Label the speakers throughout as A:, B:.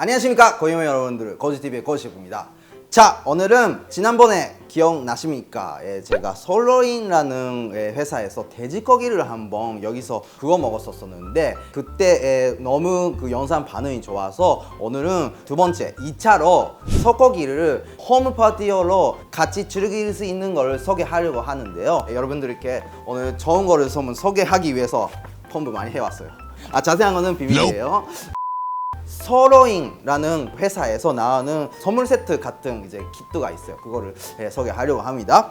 A: 안녕하십니까 고유명 여러분들 거지TV의 거지셰프입니다. 자 오늘은 지난번에 기억나십니까? 예, 제가 솔로인이라는 예, 회사에서 돼지고기를 한번 여기서 그거 먹었었는데 그때 예, 너무 그 영상 반응이 좋아서 오늘은 두 번째 2차로 소고기를 홈파티어로 같이 즐길 수 있는 걸 소개하려고 하는데요. 예, 여러분들께 오늘 좋은 거를 좀 소개하기 위해서 펌프 많이 해왔어요. 아 자세한 거는 비밀이에요 서로잉라는 회사에서 나오는 선물 세트 같은 이제 키트가 있어요. 그거를 예, 소개하려고 합니다.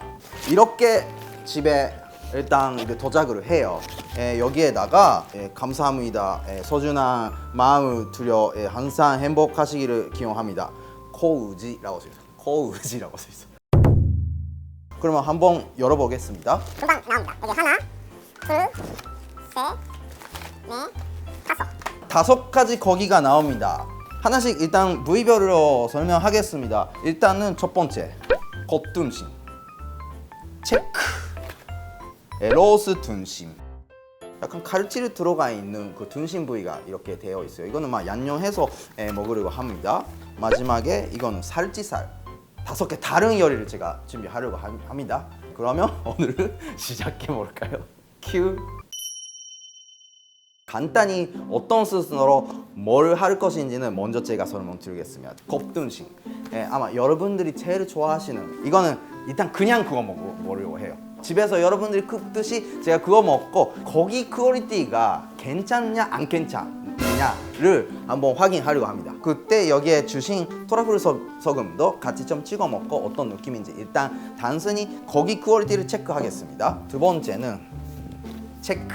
A: 이렇게 집에 일단 이제 도착을 해요. 예, 여기에다가 예, 감사합니다. 예, 소중한 마음을 두려 예, 항상 행복하시기를 기원합니다. 코우지라고 써 있어요. 코우지라고 써 있어요. 그러면 한번 열어보겠습니다.
B: 금방 나옵니다. 여기 하나, 둘, 셋, 넷, 다섯.
A: 가지 거기가 나옵니다. 하나씩 일단 부위별로 설명하겠습니다. 일단은 첫 번째 겉등심 체크 에로스 등심 약간 칼치를 들어가 있는 그 등심 부위가 이렇게 되어 있어요. 이거는 막 양념해서 예, 먹으려고 합니다. 마지막에 이거는 살치살 다섯 개 다른 요리를 제가 준비하려고 함- 합니다. 그러면 오늘은 시작해 볼까요? 큐. 간단히 어떤 스스로 뭘 할 것인지는 먼저 제가 설명드리겠습니다. 곱등심. 예, 아마 여러분들이 제일 좋아하시는 이거는 일단 그냥 그거 먹으려고 해요. 집에서 여러분들이 굽듯이 제가 그거 먹고 거기 퀄리티가 괜찮냐 안 괜찮냐를 한번 확인하려고 합니다. 그때 여기에 주신 토라플 소- 소금도 같이 좀 찍어 먹고 어떤 느낌인지 일단 단순히 거기 퀄리티를 체크하겠습니다. 두 번째는 체크.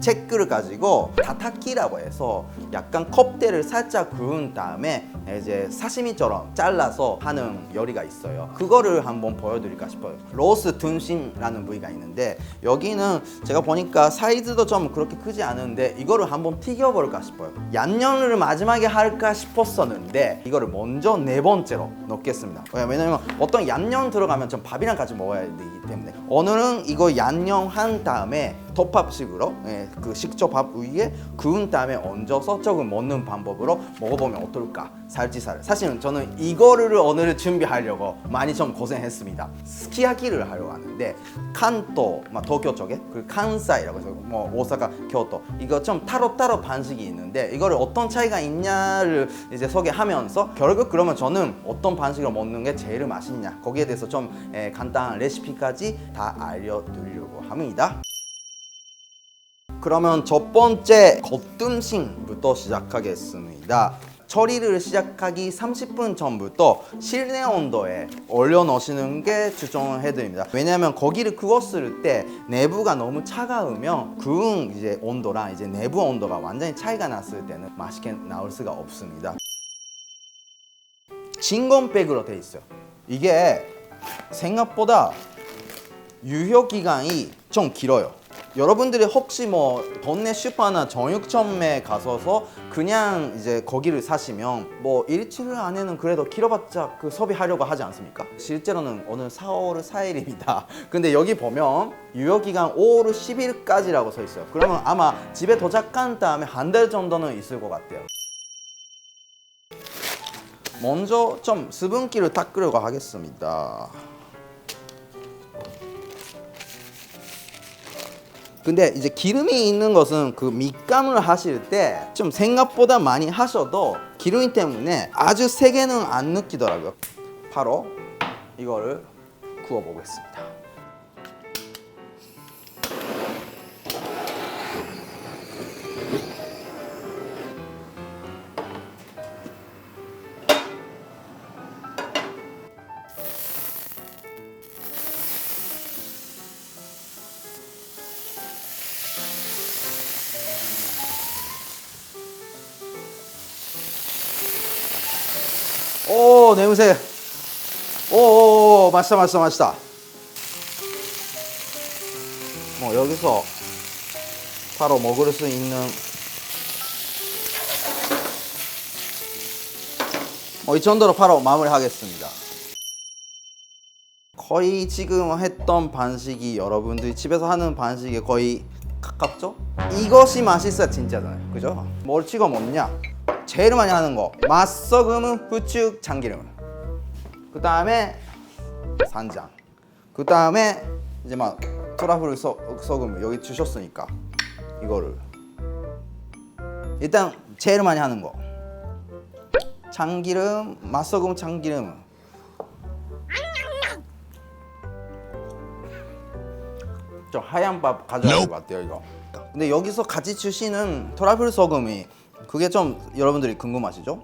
A: 체크를 가지고 다타키라고 해서 약간 컵대를 살짝 그은 다음에 이제 사시미처럼 잘라서 하는 요리가 있어요. 그거를 한번 보여드릴까 싶어요. 로스 등심이라는 부위가 있는데 여기는 제가 보니까 사이즈도 좀 그렇게 크지 않은데 이거를 한번 튀겨볼까 싶어요. 양념을 마지막에 할까 싶었었는데 이거를 먼저 네 번째로 넣겠습니다. 왜냐면 어떤 양념 들어가면 좀 밥이랑 같이 먹어야 되기 때문에 오늘은 이거 양념 한 다음에 덮밥식으로 예, 그 식초밥 위에 구운 다음에 얹어서 조금 먹는 방법으로 먹어보면 어떨까? 살치살 사실은 저는 이거를 오늘 준비하려고 많이 좀 고생했습니다. 스키야키를 하려고 하는데 칸토 막 도쿄 쪽에? 그 칸사이라고 해서 뭐 오사카 교토. 이거 좀 따로따로 방식이 있는데 이거를 어떤 차이가 있냐를 이제 소개하면서 결국 그러면 저는 어떤 방식으로 먹는 게 제일 맛있냐? 거기에 대해서 좀 예, 간단한 레시피까지 다 알려드리려고 합니다. 그러면 첫 번째 겉등심부터 시작하겠습니다. 처리를 시작하기 30분 전부터 실내 온도에 올려 놓으시는 게 추천해 드립니다. 왜냐하면 고기를 구웠을 때 내부가 너무 차가우면 구운 이제 온도랑 이제 내부 온도가 완전히 차이가 났을 때는 맛있게 나올 수가 없습니다. 진건백으로 돼 있어요. 이게 생각보다 유효 기간이 좀 길어요. 여러분들이 혹시 뭐 동네 슈퍼나 정육점에 가서서 그냥 이제 거기를 사시면 뭐 일주일 안에는 그래도 길어봤자 그 소비하려고 하지 않습니까? 실제로는 오늘 4월 4일입니다. 근데 여기 보면 유효 기간 5월 10일까지라고 써 있어요. 그러면 아마 집에 도착한 다음에 한 달 정도는 있을 것 같아요. 먼저 좀 수분기를 닦으려고 하겠습니다. 근데 이제 기름이 있는 것은 그 밑감을 하실 때 좀 생각보다 많이 하셔도 기름이 때문에 아주 세게는 안 느끼더라고요. 바로 이거를 구워 보겠습니다. 오 냄새. 오, 오 맛있다 맛있다 맛있다. 뭐 여기서 바로 먹을 수 있는 뭐 이 정도로 바로 마무리하겠습니다. 거의 지금 했던 반식이 여러분들이 집에서 하는 반식에 거의 가깝죠? 이것이 맛있어야 진짜잖아요. 그죠? 뭘 찍어 먹냐? 제일 많이 하는 거 맛소금, 후추, 참기름. 그 다음에 산장. 그 다음에 이제 막 트러플 소, 소금 여기 주셨으니까 이거를 일단 제일 많이 하는 거 참기름, 맛소금, 참기름. 좀 하얀 밥 가져야 될것 같아요 이거. 근데 여기서 같이 주시는 트러플 소금이 그게 좀 여러분들이 궁금하시죠?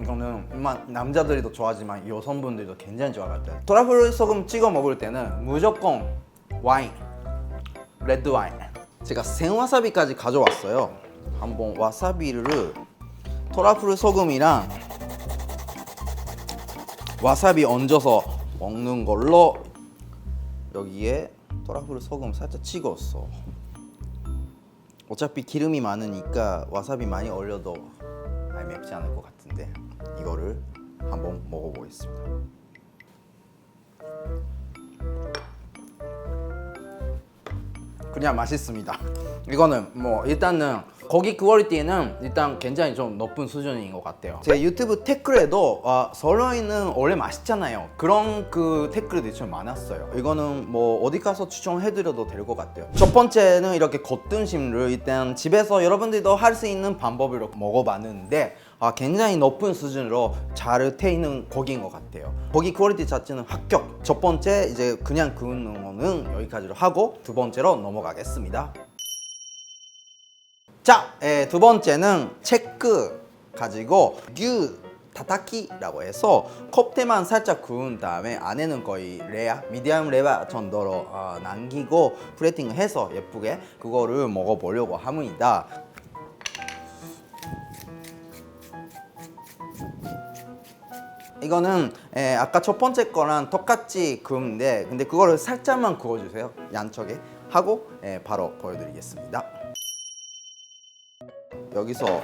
A: 이거는 일반 남자들도 좋아하지만 여성분들도 굉장히 좋아할 것 같아요. 트러플 소금 찍어 먹을 때는 무조건 와인, 레드 와인. 제가 생와사비까지 가져왔어요. 한번 와사비를 트러플 소금이랑 와사비 얹어서 먹는 걸로 여기에 트러플 소금 살짝 찍었어. 어차피 기름이 많으니까 와사비 많이 올려도 많이 맵지 않을 것 같은데 이거를 한번 먹어보겠습니다. 그냥 맛있습니다. 이거는 뭐 일단은 고기 퀄리티는 일단 굉장히 좀 높은 수준인 것 같아요. 제 유튜브 댓글에도 아, 설러이는 원래 맛있잖아요. 그런 그 댓글들이 좀 많았어요. 이거는 뭐 어디 가서 추천해드려도 될 것 같아요. 첫 번째는 이렇게 겉등심을 일단 집에서 여러분들도 할 수 있는 방법으로 먹어봤는데 아, 굉장히 높은 수준으로 잘돼 있는 고기인 것 같아요. 고기 퀄리티 자체는 합격. 첫 번째 이제 그냥 구우는 거는 여기까지로 하고 두 번째로 넘어가겠습니다. 자, 에, 두 번째는 체크 가지고 뉴 타타키라고 해서 컵테만 살짝 구운 다음에 안에는 거의 레아, 미디엄 레아 정도로 어, 남기고 플레이팅해서 예쁘게 그거를 먹어보려고 합니다. 이거는 에, 아까 첫 번째 거랑 똑같이 구운데 근데 그거를 살짝만 구워주세요 양쪽에 하고 에, 바로 보여드리겠습니다 여기서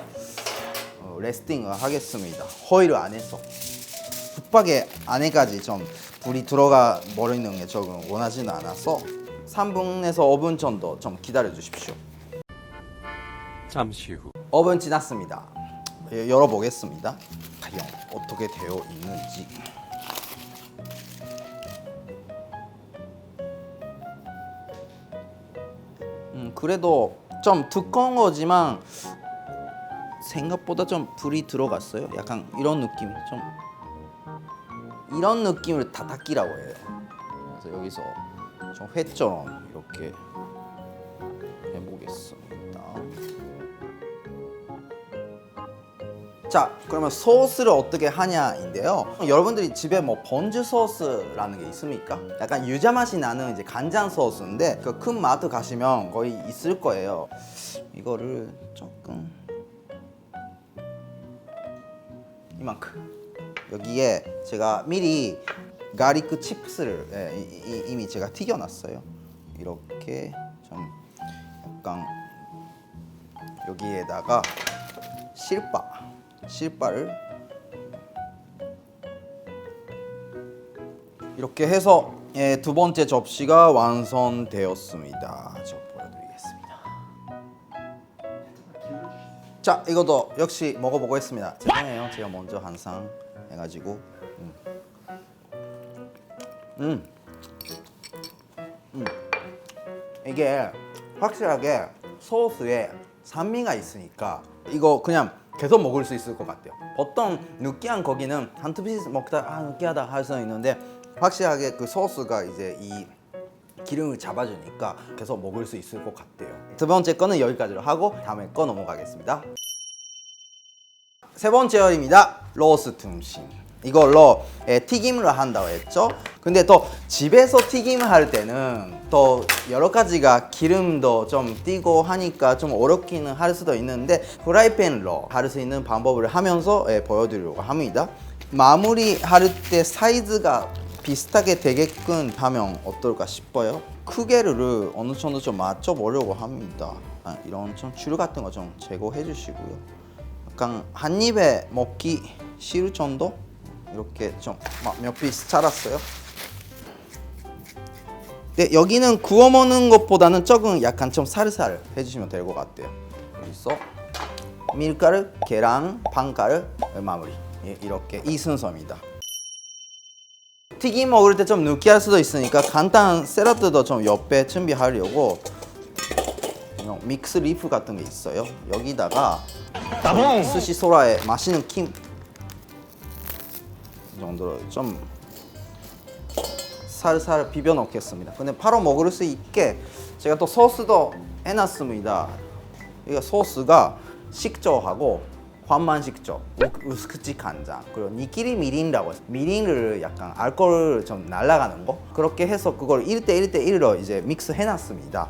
A: 어, 레스팅을 하겠습니다 호일을 안 해서 붙박이 안에까지 좀 불이 들어가 버리는 게 조금 원하지는 않아서 3분에서 5분 정도 좀 기다려 주십시오
C: 잠시 후.
A: 5분 지났습니다. 예, 열어보겠습니다. 과연 어떻게 되어 있는지. 음, 그래도 좀 두꺼운 거지만 생각보다 좀 불이 들어갔어요. 약간 이런 느낌, 좀 이런 느낌을 다닥기라고 해요. 그래서 여기서 좀 회처럼 이렇게 자, 그러면 소스를 어떻게 하냐인데요. 여러분들이 집에 뭐 번즈 소스라는 게 있습니까? 약간 유자 맛이 나는 이제 간장 소스인데 그 큰 마트 가시면 거의 있을 거예요. 이거를 조금 이만큼 여기에 제가 미리 가리크 칩스를 예, 이- 이- 이미 제가 튀겨놨어요. 이렇게 좀 약간 여기에다가 실바 실바를 이렇게 해서 예, 두 번째 접시가 완성되었습니다. 저 보여드리겠습니다. 자, 이것도 역시 먹어보겠습니다. 죄송해요, 제가 먼저 항상 해가지고. 음. 음. 음. 이게 확실하게 소스에 산미가 있으니까 이거 그냥 계속 먹을 수 있을 것 같아요. 보통 느끼한 고기는 한두 피스 먹다 아 느끼하다 할수 있는데 확실하게 그 소스가 이제 이 기름을 잡아주니까 계속 먹을 수 있을 것 같아요. 두 번째 거는 여기까지로 하고 다음에 거 넘어가겠습니다. 세 번째 요리입니다. 로스 tum심. 이걸로 예, 튀김을 한다고 했죠. 근데 또 집에서 튀김을 할 때는 또 여러 가지가 기름도 좀 띄고 하니까 좀 어렵기는 할 수도 있는데 프라이팬으로 할 수 있는 방법을 하면서 예, 보여드리려고 합니다. 마무리 할 때 사이즈가 비슷하게 되게끔 하면 어떨까 싶어요. 크기를 어느 정도 좀 맞춰보려고 합니다. 아, 이런 좀 주류 같은 거 좀 제거해 주시고요. 약간 한 입에 먹기 싫을 정도 이렇게 좀몇 피스 잘랐어요. 근데 여기는 구워 먹는 것보다는 조금 약간 좀 살살 해주시면 될 것 같아요. 여기서 밀가루, 계란, 빵가루 마무리 예, 이렇게 이 순서입니다. 튀김 먹을 때 좀 느끼할 수도 있으니까 간단한 샐러드도 좀 옆에 준비하려고 믹스 리프 같은 게 있어요. 여기다가 스시 소라에 맛있는 킴 이 정도로 좀 살살 비벼 넣겠습니다. 근데 바로 먹을 수 있게 제가 또 소스도 해놨습니다. 이거 소스가 식초하고 환만 식초, 우- 우스크치 간장, 그리고 니끼리 미린이라고 해서 미린을 약간 알코올 좀 날아가는 거 그렇게 해서 그걸 1대 1대 1로 이제 믹스 해놨습니다.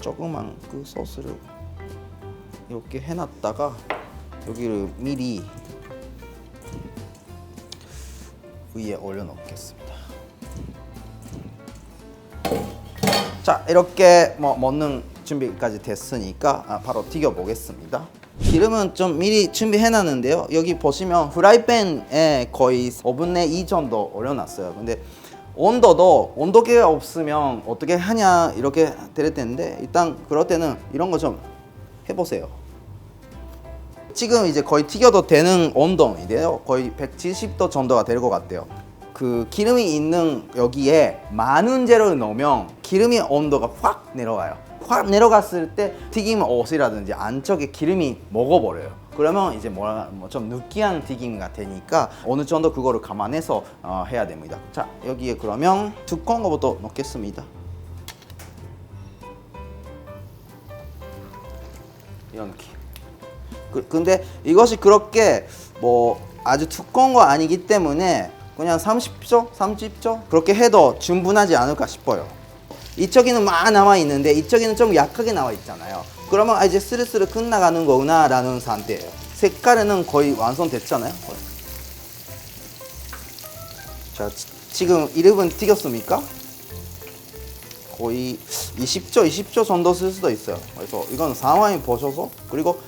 A: 조그만 그 소스를 이렇게 해놨다가 여기를 미리 위에 올려놓겠습니다. 자 이렇게 뭐 먹는 준비까지 됐으니까 아, 바로 튀겨 보겠습니다. 기름은 좀 미리 준비해놨는데요. 여기 보시면 프라이팬에 거의 5분의 2 정도 올려놨어요. 근데 온도도 온도계가 없으면 어떻게 하냐 이렇게 될 텐데 일단 그럴 때는 이런 거 좀 해보세요. 지금 이제 거의 튀겨도 되는 온도인데요. 거의 170도 정도가 될 것 같아요. 그 기름이 있는 여기에 많은 재료를 넣으면 기름의 온도가 확 내려가요. 확 내려갔을 때 튀김 옷이라든지 안쪽에 기름이 먹어버려요. 그러면 이제 뭐라 뭐좀 느끼한 튀김이 되니까 어느 정도 그거를 감안해서 어, 해야 됩니다. 자 여기에 그러면 두꺼운 거부터 넣겠습니다. 느낌. 그, 근데 이것이 그렇게 뭐 아주 두꺼운 거 아니기 때문에 그냥 30초, 30초 그렇게 해도 충분하지 않을까 싶어요. 이쪽에는 막 남아 있는데 이쪽에는 좀 약하게 나와 있잖아요. 그러면 아, 이제 스르스르 끝나가는 거구나라는 상태예요. 색깔은 거의 완성됐잖아요. 자, 지- 지금 1분 튀겼습니까? 거의 20초, 20초 정도 쓸 수도 있어요. 그래서 이건 상황이 보셔서 그리고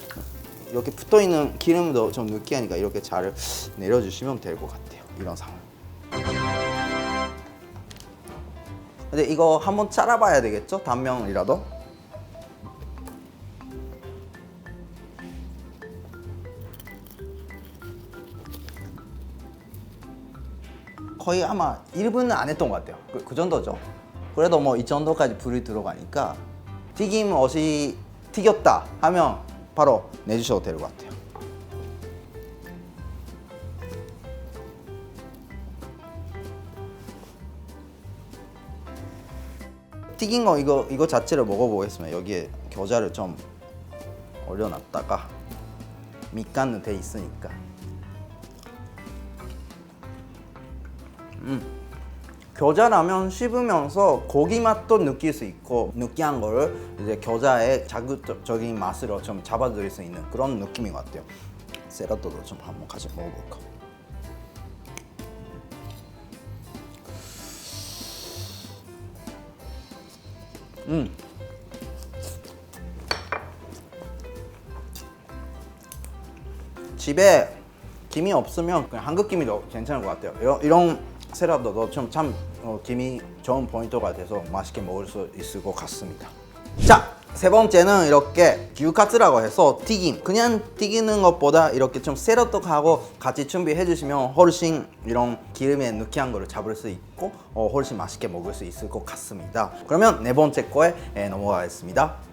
A: 이렇게 붙어 있는 기름도 좀 느끼하니까 이렇게 잘 내려주시면 될 것 같아요. 이런 상황. 근데 이거 한번 잘라봐야 되겠죠? 단면이라도. 거의 아마 1분은 안 했던 것 같아요. 그, 그 정도죠. 그래도 뭐 이 정도까지 불이 들어가니까 튀김 옷이 튀겼다 하면 바로 내주셔도 될 것 같아요. 튀긴 거 이거 이거 자체를 먹어보겠습니다. 여기에 겨자를 좀 올려놨다가 밑간은 돼 있으니까. 겨자라면 씹으면서 고기 맛도 느낄 수 있고 느끼한 거를 이제 겨자의 자극적인 맛으로 좀 잡아들일 수 있는 그런 느낌인 것 같아요. 샐러드도 좀 한번 같이 먹어볼까. 음. 집에 김이 없으면 그냥 한국 김이도 괜찮을 것 같아요. 이런, 샐러드도 좀 참 어, 김이 좋은 포인트가 돼서 맛있게 먹을 수 있을 것 같습니다. 자, 세 번째는 이렇게 규카츠라고 해서 튀김. 그냥 튀기는 것보다 이렇게 좀 샐러드하고 같이 준비해 주시면 훨씬 이런 기름의 느끼한 거를 잡을 수 있고 어, 훨씬 맛있게 먹을 수 있을 것 같습니다. 그러면 네 번째 거에 에, 넘어가겠습니다.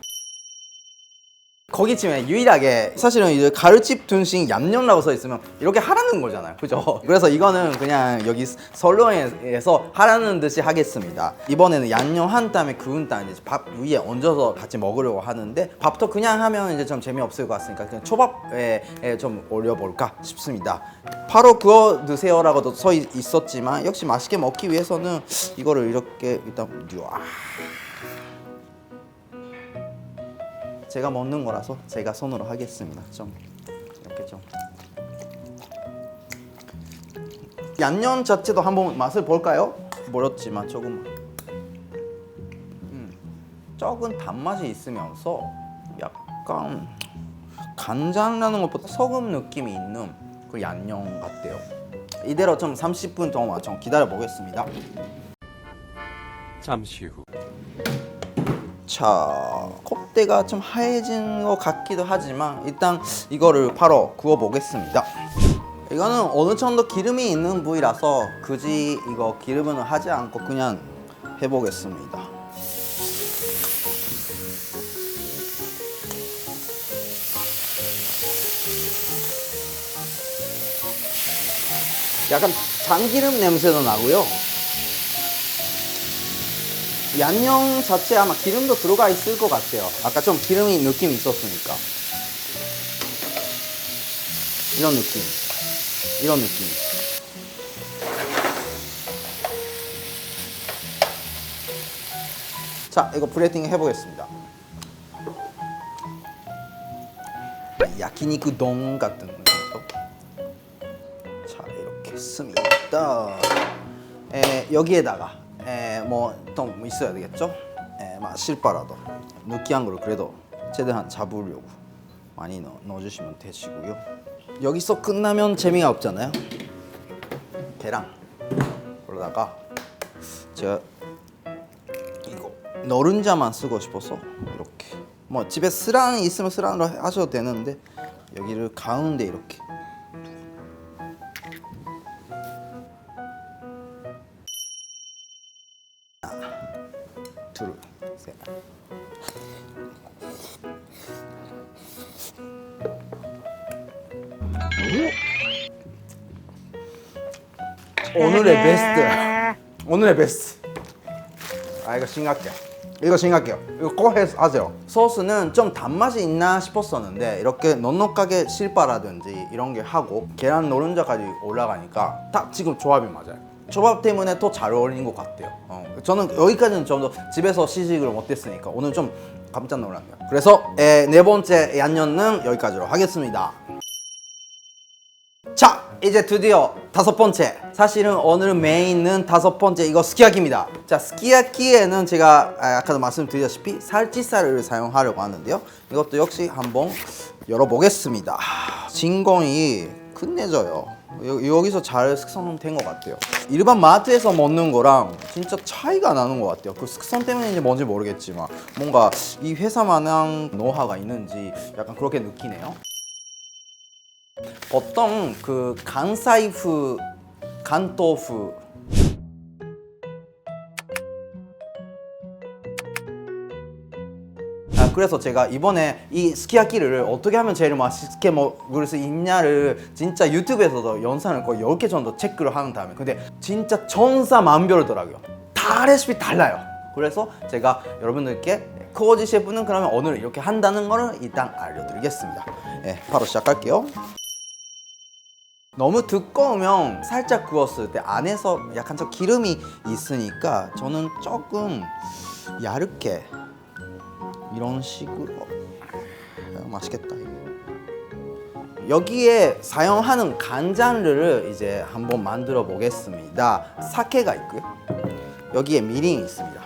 A: 거기쯤에 유일하게 사실은 이제 가루칩 둔신 얌념이라고 써 있으면 이렇게 하라는 거잖아요. 그죠? 그래서 이거는 그냥 여기 설렁에서 하라는 듯이 하겠습니다. 이번에는 양념한 다음에 그은 다음에 밥 위에 얹어서 같이 먹으려고 하는데 밥도 그냥 하면 이제 좀 재미없을 것 같으니까 그냥 초밥에 에좀 올려볼까 싶습니다. 바로 구워 드세요 라고도 써 있- 있었지만 역시 맛있게 먹기 위해서는 이거를 이렇게 일단 아. 제가 먹는 거라서 제가 손으로 하겠습니다. 좀 이렇게 좀 양념 자체도 한번 맛을 볼까요? 모르지만 조금만. 음, 적은 단맛이 있으면서 약간 간장라는 것보다 소금 느낌이 있는 그 양념 같아요. 이대로 좀 30분 동안 좀 기다려 보겠습니다.
C: 잠시 후.
A: 자, kop대가 좀 하얘진 것 같기도 하지만 일단 이거를 바로 구워 보겠습니다. 이거는 어느 정도 기름이 있는 부위라서 굳이 이거 기름은 하지 않고 그냥 해보겠습니다. 약간 참기름 냄새도 나고요. 양념 자체 아마 기름도 들어가 있을 것 같아요. 아까 좀 기름이 느낌이 있었으니까. 이런 느낌. 이런 느낌. 자, 이거 브레이팅 해보겠습니다. 야키니쿠 동 같은 느낌이죠. 자, 이렇게 했습니다. 에, 여기에다가 에, 뭐좀 있어야 되겠죠? 에, 막 실바라도 느끼한 걸 그래도 최대한 잡으려고 많이 넣어, 넣어주시면 되시고요. 여기서 끝나면 재미가 없잖아요. 계란 그러다가 제가 이거 노른자만 쓰고 싶어서 이렇게 뭐 집에 스랑 있으면 스랑으로 하셔도 되는데 여기를 가운데 이렇게 둘, 셋. 오늘의 베스트. 오늘의 베스트. 아 이거 심각해. 이거 심각해요. 이거 꼭 해- 하세요. 소스는 좀 단맛이 있나 싶었었는데 이렇게 넉넉하게 실바라든지 이런 게 하고 계란 노른자까지 올라가니까 딱 지금 조합이 맞아요. 조합 때문에 더잘 어울리는 것 같아요. 어, 저는 여기까지는 좀 더 집에서 시식을 못했으니까 오늘 좀 깜짝 놀랐네요. 그래서 에, 네 번째 양념은 여기까지로 하겠습니다. 자 이제 드디어 다섯 번째 사실은 오늘 메인은 다섯 번째 이거 스키야키입니다 자 스키야키에는 제가 아, 아까도 말씀드렸다시피 살치살을 사용하려고 하는데요 이것도 역시 한번 열어보겠습니다 아, 진공이 끝내줘요 여, 여기서 잘 숙성된 것 같아요. 일반 마트에서 먹는 거랑 진짜 차이가 나는 것 같아요. 그 숙성 때문인지 뭔지 모르겠지만 뭔가 이 회사만한 노하가 있는지 약간 그렇게 느끼네요. 보통 그 간사이프, 간토프 그래서 제가 이번에 이 스키야키를 어떻게 하면 제일 맛있게 먹을 수 있냐를 진짜 유튜브에서도 영상을 거의 10개 정도 체크를 한 다음에. 근데 진짜 천사만별더라고요. 다 레시피 달라요. 그래서 제가 여러분들께 코어지 셰프는 그러면 오늘 이렇게 한다는 거를 일단 알려드리겠습니다. 예, 바로 시작할게요. 너무 두꺼우면 살짝 구웠을 때 안에서 약간 좀 기름이 있으니까 저는 조금 얇게 이런 식으로. 아, 맛있겠다 이거. 여기에 사용하는 간장류를 이제 한번 만들어 보겠습니다. 사케가 있고요. 여기에 미림이 있습니다.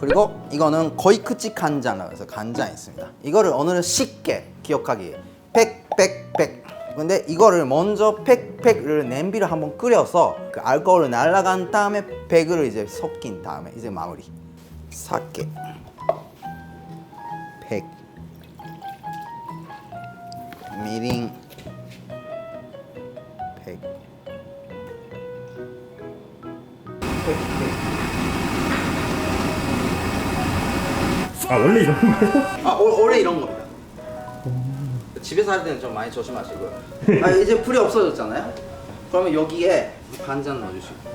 A: 그리고 이거는 거이크치 간장이라고 해서 간장이 있습니다. 이거를 오늘은 쉽게 기억하기. 팩팩팩. 근데 이거를 먼저 팩팩을 냄비를 한번 끓여서 그 알코올을 날라간 다음에 백을 이제 섞인 다음에 이제 마무리 사케 팩 미림
D: 팩아 원래 이런 거예요?
A: 아 오- 원래 이런 겁니다. 집에서 할 때는 좀 많이 조심하시고요. 아 이제 불이 없어졌잖아요. 그러면 여기에 간장 넣어주시고.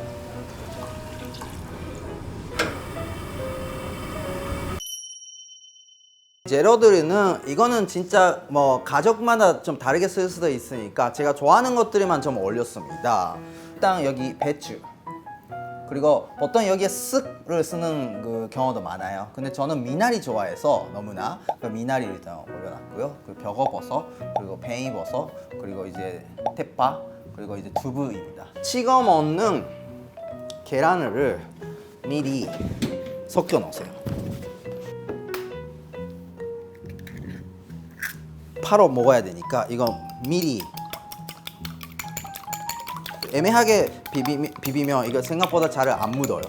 A: 재료들은 이거는 진짜 뭐 가족마다 좀 다르게 쓸 수도 있으니까 제가 좋아하는 것들만 좀 올렸습니다. 일단 여기 배추. 그리고 보통 여기에 쓱을 쓰는 그 경우도 많아요. 근데 저는 미나리 좋아해서 너무나 그 미나리를 일단 올려놨고요. 그리고 벽어버섯, 그리고 팽이버섯, 그리고 이제 태파, 그리고 이제 두부입니다. 찍어 먹는 계란을 미리 섞여 놓으세요. 바로 먹어야 되니까 이거 미리 애매하게 비비, 비비면 이거 생각보다 잘 안 묻어요.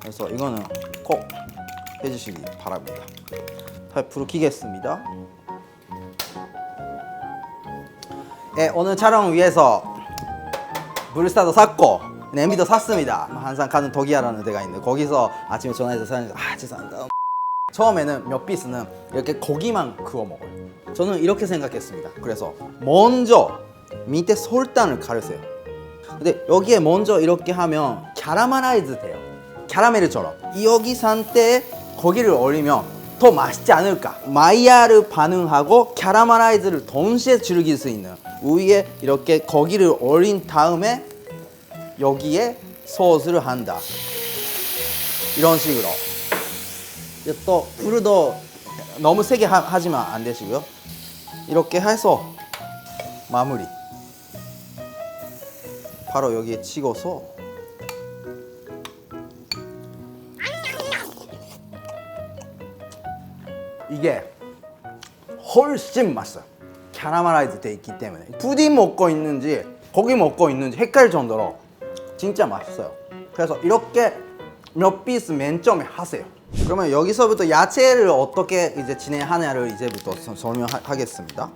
A: 그래서 이거는 꼭 해주시기 바랍니다. 불을 켜겠습니다. 예, 오늘 촬영 위해서 브루스타도 샀고 냄비도 샀습니다. 항상 가는 도기아라는 데가 있는데 거기서 아침에 전화해서 사장님 아 죄송합니다. 처음에는 몇 피스는 이렇게 고기만 구워 먹어요. 저는 이렇게 생각했습니다. 그래서 먼저 밑에 설탕을 가르세요. 근데 여기에 먼저 이렇게 하면 캐러멜라이즈 돼요. 캐러멜처럼. 여기 상태에 고기를 올리면 더 맛있지 않을까? 마이야르 반응하고 캐러멜라이즈를 동시에 즐길 수 있는 위에 이렇게 고기를 올린 다음에 여기에 소스를 한다. 이런 식으로. 또더 너무 세게 하, 하지만 안 되시고요. 이렇게 해서 마무리. 바로 여기에 찍어서 이게 훨씬 맛있어요. 캐러멜라이즈 돼 있기 때문에 부디 먹고 있는지 고기 먹고 있는지 헷갈릴 정도로 진짜 맛있어요. 그래서 이렇게 몇 피스 맨 처음에 하세요. 그러면 여기서부터 야채를 어떻게 이제 진행하냐를 이제부터 서- 설명하겠습니다.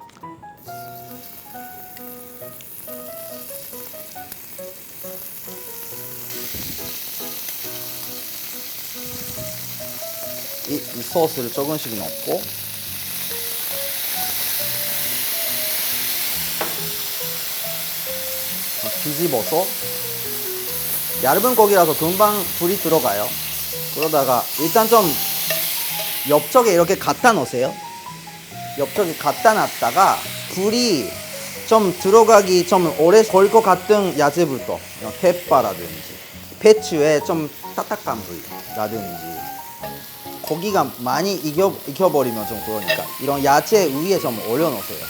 A: 이, 이 소스를 조금씩 넣고 뒤집어서 얇은 고기라서 금방 불이 들어가요. 그러다가 일단 좀 옆쪽에 이렇게 갖다 놓으세요. 옆쪽에 갖다 놨다가 불이 좀 들어가기 좀 오래 걸 것 같은 야채부터 대파라든지 배추에 좀 딱딱한 부위라든지 고기가 많이 익혀, 익혀버리면 좀 그러니까 이런 야채 위에 좀 올려놓으세요.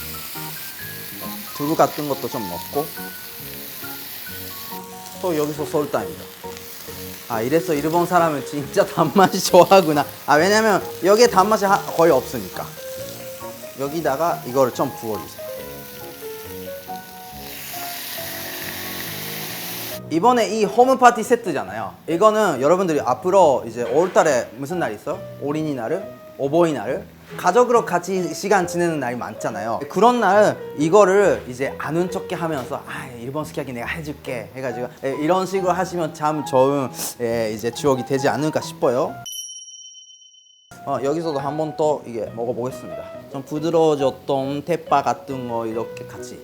A: 두부 같은 것도 좀 넣고 또 여기서 설탕입니다. 아 이래서 일본 사람은 진짜 단맛이 좋아하구나. 아 왜냐면 여기에 단맛이 하- 거의 없으니까. 여기다가 이거를 좀 부어주세요. 이번에 이 홈 파티 세트잖아요. 이거는 여러분들이 앞으로 이제 5월달에 무슨 날 있어? 어린이날을, 어버이날을 가족으로 같이 시간 지내는 날이 많잖아요. 그런 날 이거를 이제 아는 척게 하면서 아 일본 스키야키 내가 해줄게 해가지고 예, 이런 식으로 하시면 참 좋은 예, 이제 추억이 되지 않을까 싶어요. 어, 여기서도 한 번 또 이게 먹어보겠습니다. 좀 부드러워졌던 대파 같은 거 이렇게 같이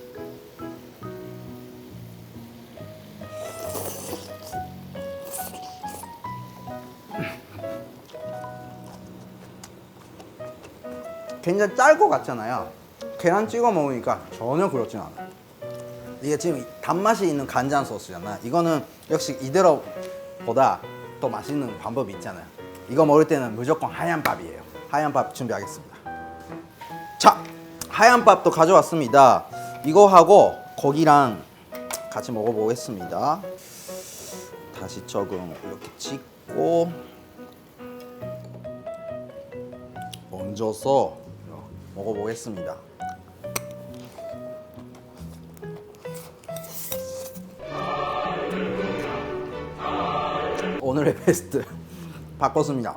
A: 굉장히 짤 것 같잖아요. 계란 찍어 먹으니까 전혀 그렇진 않아요. 이게 지금 단맛이 있는 간장 소스잖아. 이거는 역시 이대로보다 더 맛있는 방법이 있잖아요. 이거 먹을 때는 무조건 하얀 밥이에요. 하얀 밥 준비하겠습니다. 자, 하얀 밥도 가져왔습니다. 이거 하고 고기랑 같이 먹어보겠습니다. 다시 조금 이렇게 찍고 얹어서 먹어보겠습니다. 오늘의 베스트 바꿨습니다.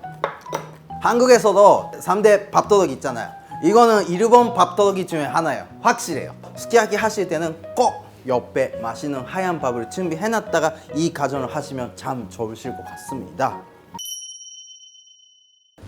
A: 한국에서도 3대 밥도둑 있잖아요. 이거는 일본 밥도둑 중에 하나예요. 확실해요. 스키야키 하실 때는 꼭 옆에 맛있는 하얀 밥을 준비해놨다가 이 가정을 하시면 참 좋으실 것 같습니다.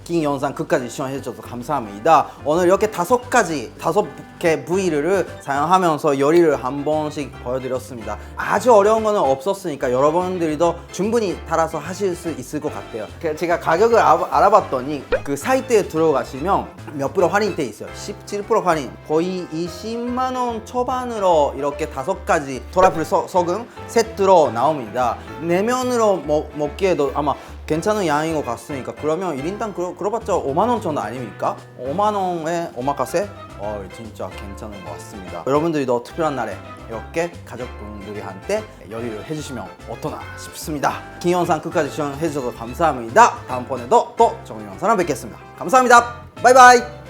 A: 긴 영상 끝까지 시청해 주셔서 감사합니다. 오늘 이렇게 다섯 가지, 다섯 개 부위를 사용하면서 요리를 한 번씩 보여드렸습니다. 아주 어려운 거는 없었으니까 여러분들도 충분히 따라서 하실 수 있을 것 같아요. 그 제가 가격을 아- 알아봤더니 그 사이트에 들어가시면 몇 프로 할인돼 있어요. 17% 할인. 거의 20만 원 초반으로 이렇게 다섯 가지 토라플 소- 소금 세트로 나옵니다. 내면으로 먹, 먹기에도 아마 괜찮은 양인 것 같으니까 그러면 1인당 그러, 그러봤자 5만 원 정도 아닙니까? 5만 원에 오마카세? 어 진짜 괜찮은 것 같습니다. 여러분들도 특별한 날에 이렇게 가족분들한테 요리를 해주시면 어떠나 싶습니다. 긴 영상 끝까지 시청해주셔서 감사합니다. 다음번에도 또 좋은 영상을 뵙겠습니다. 감사합니다. 바이바이.